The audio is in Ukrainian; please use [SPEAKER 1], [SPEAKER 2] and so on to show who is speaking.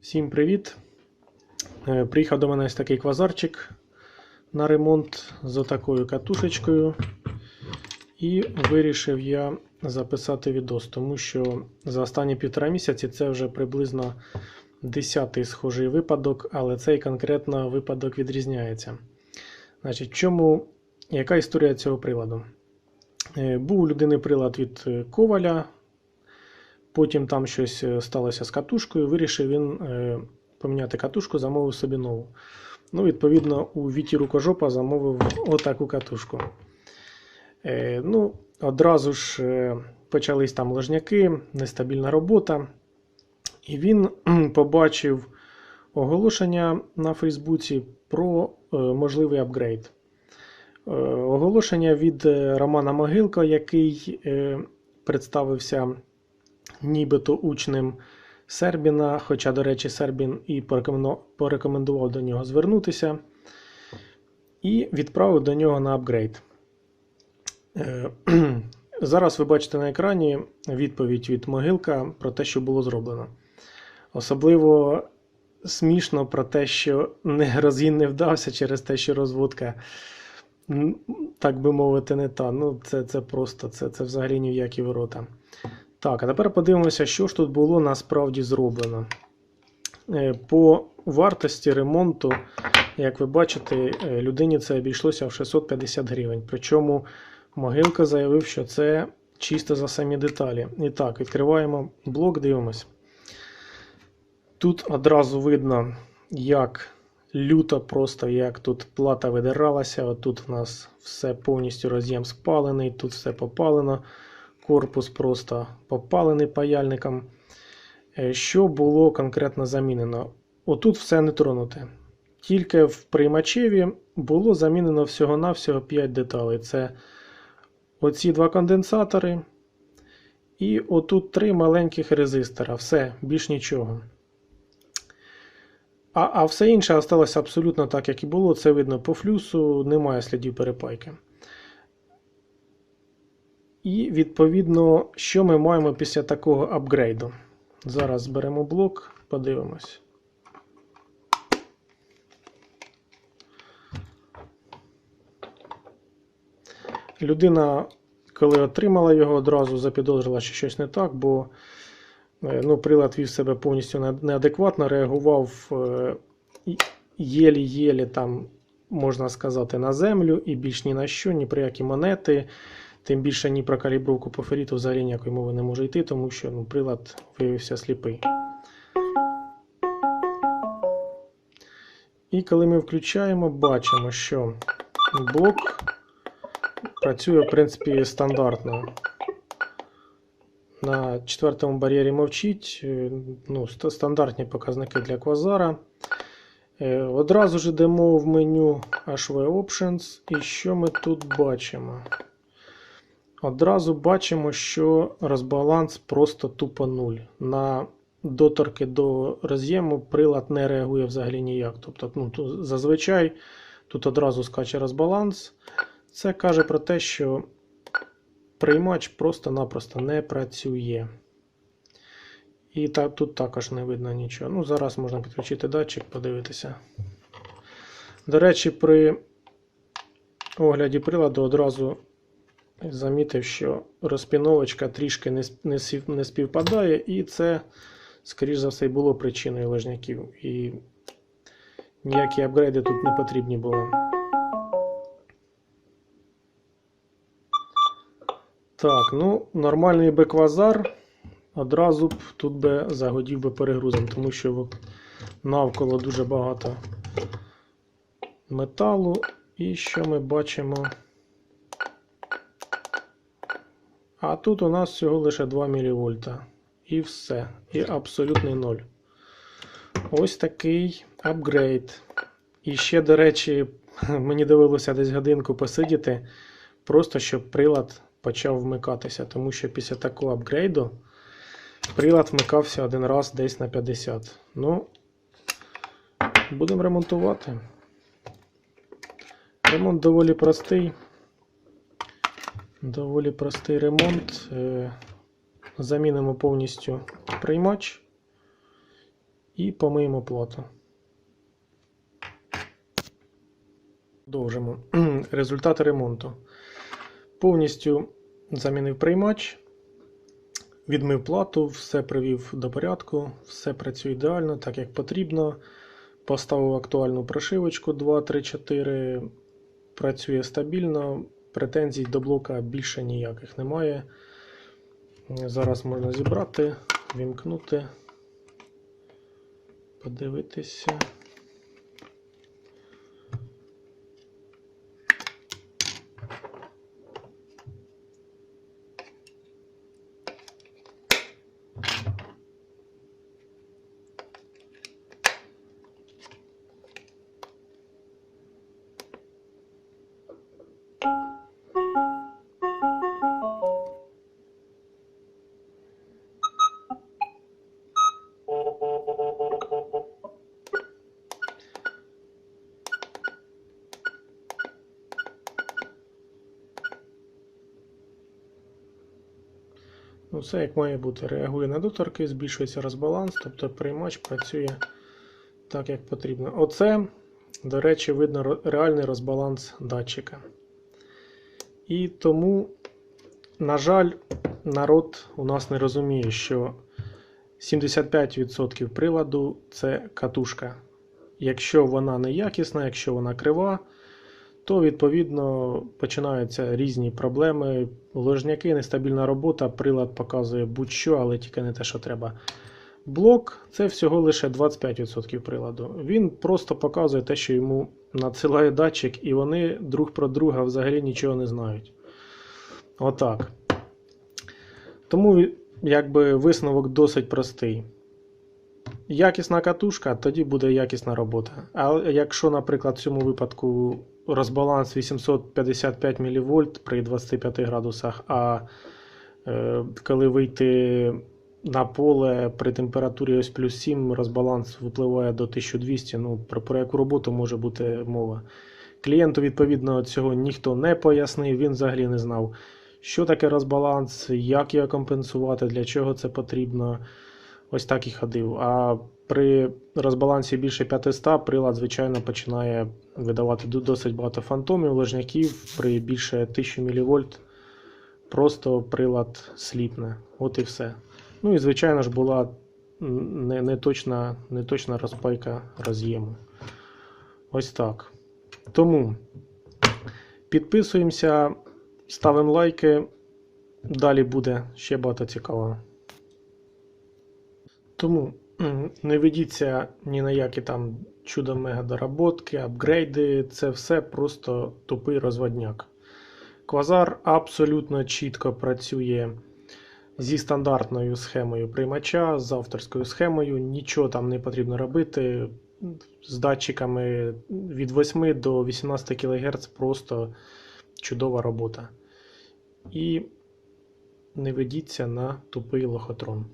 [SPEAKER 1] Всім привіт! Е, Приїхав до мене ось такий квазарчик на ремонт з отакою катушечкою. І вирішив я записати відос, тому що за останні півтора місяці це вже приблизно 10-й схожий випадок, але цей конкретно випадок відрізняється. Значить, чому, яка історія цього приладу? Е, Був у людини прилад від е, коваля, Потім там щось е, сталося з катушкою, вирішив він е, поміняти катушку, замовив собі нову. Ну, відповідно, у Віті Рукожопа замовив отаку катушку. Е, ну, Одразу ж почались там ложняки, нестабільна робота. І він побачив оголошення на Фейсбуці про можливий апгрейд. Оголошення від Романа Могилка, який представився нібито учнем Сербіна, хоча, до речі, Сербін і порекомендував до нього звернутися, і відправив до нього на апгрейд. Е, Зараз ви бачите на екрані відповідь від Могилка про те, що було зроблено. Особливо смішно про те, що не розгін не вдався через те, що розводка, так би мовити, не та. Ну, це, це просто, це, це взагалі ні в які ворота. Так, а тепер подивимося, що ж тут було насправді зроблено. Е, По вартості ремонту, як ви бачите, е, людині це обійшлося в 650 гривень. Причому могилка заявив, що це чисто за самі деталі. І так, відкриваємо блок, дивимось. Тут одразу видно, як люто просто, як тут плата видиралася. Отут у нас все повністю роз'єм спалений, тут все попалено корпус просто попалений паяльником. Е, Що було конкретно замінено? Отут все не тронуте. Тільки в приймачеві було замінено всього-навсього 5 деталей. Це оці два конденсатори. І отут три маленьких резистора. Все, більш нічого. А, а все інше осталося абсолютно так, як і було. Це видно по флюсу, немає слідів перепайки. І відповідно, що ми маємо після такого апгрейду. Зараз беремо блок, подивимось. Людина, коли отримала його, одразу запідозрила, що щось не так, бо е, ну, прилад вів себе повністю неадекватно, реагував е, єлі-єлі там, можна сказати, на землю, і більш ні на що, ні про які монети. Тим більше ні про калібровку по феріту взагалі ніякої мови не може йти, тому що ну, прилад виявився сліпий. І коли ми включаємо, бачимо, що блок працює, в принципі, стандартно. На четвертому бар'єрі мовчить. е, Ну, стандартні показники для квазара. Е, Одразу ж йдемо в меню HV Options. І що ми тут бачимо? Одразу бачимо, що розбаланс просто тупо 0. На доторки до роз'єму прилад не реагує взагалі ніяк. Тобто, ну, тут зазвичай тут одразу скаче розбаланс. Це каже про те, що приймач просто-напросто не працює. І та, тут також не видно нічого. Ну, зараз можна підключити датчик, подивитися. До речі, при огляді приладу одразу замітив, що розпіновочка трішки не, співпадає, і це, скоріш за все, було причиною ложняків. І ніякі апгрейди тут не потрібні були. Так, ну, нормальний би квазар одразу б тут би загодів би перегрузом, тому що навколо дуже багато металу. І що ми бачимо? А тут у нас всього лише 2 мВ. І все. І абсолютний ноль. Ось такий апгрейд. І ще, до речі, мені довелося десь годинку посидіти, просто щоб прилад почав вмикатися. Тому що після такого апгрейду прилад вмикався один раз десь на 50. Ну, будемо ремонтувати. Ремонт доволі простий. Доволі простий ремонт. Е, Замінимо повністю приймач. І помиємо плату. Продовжимо. Результати ремонту. Повністю замінив приймач, відмив плату, все привів до порядку, все працює ідеально, так як потрібно. Поставив актуальну прошивочку 2, 3, 4. Працює стабільно. Претензій до блока більше ніяких немає. Зараз можна зібрати, вімкнути, подивитися. Ну, все як має бути. Реагує на доторки, збільшується розбаланс, тобто приймач працює так, як потрібно. Оце, до речі, видно реальний розбаланс датчика. І тому, на жаль, народ у нас не розуміє, що 75% приладу це катушка. Якщо вона неякісна, якщо вона крива, то відповідно починаються різні проблеми. Ложняки, нестабільна робота, прилад показує будь-що, але тільки не те, що треба. Блок це всього лише 25% приладу. Він просто показує те, що йому надсилає датчик, і вони друг про друга взагалі нічого не знають. Отак. Тому якби висновок досить простий. Якісна катушка, тоді буде якісна робота. А якщо, наприклад, в цьому випадку розбаланс 855 мВ при 25 градусах, а е, коли вийти на поле при температурі ось плюс 7 розбаланс випливає до 1200, ну про, про яку роботу може бути мова. Клієнту, відповідно, цього ніхто не пояснив, він взагалі не знав, що таке розбаланс, як його компенсувати, для чого це потрібно. Ось так і ходив. А при розбалансі більше 500 прилад, звичайно, починає видавати досить багато фантомів, ложняків. При більше 1000 мВ просто прилад сліпне. От і все. Ну і звичайно ж була м, не, не, розпайка роз'єму. Ось так. Тому підписуємося, ставимо лайки. Далі буде ще багато цікавого. Тому не ведіться ні на які там чудо мега доработки, апгрейди. Це все просто тупий розводняк. Квазар абсолютно чітко працює зі стандартною схемою приймача, з авторською схемою. Нічого там не потрібно робити. З датчиками від 8 до 18 кГц просто чудова робота. І не ведіться на тупий лохотрон.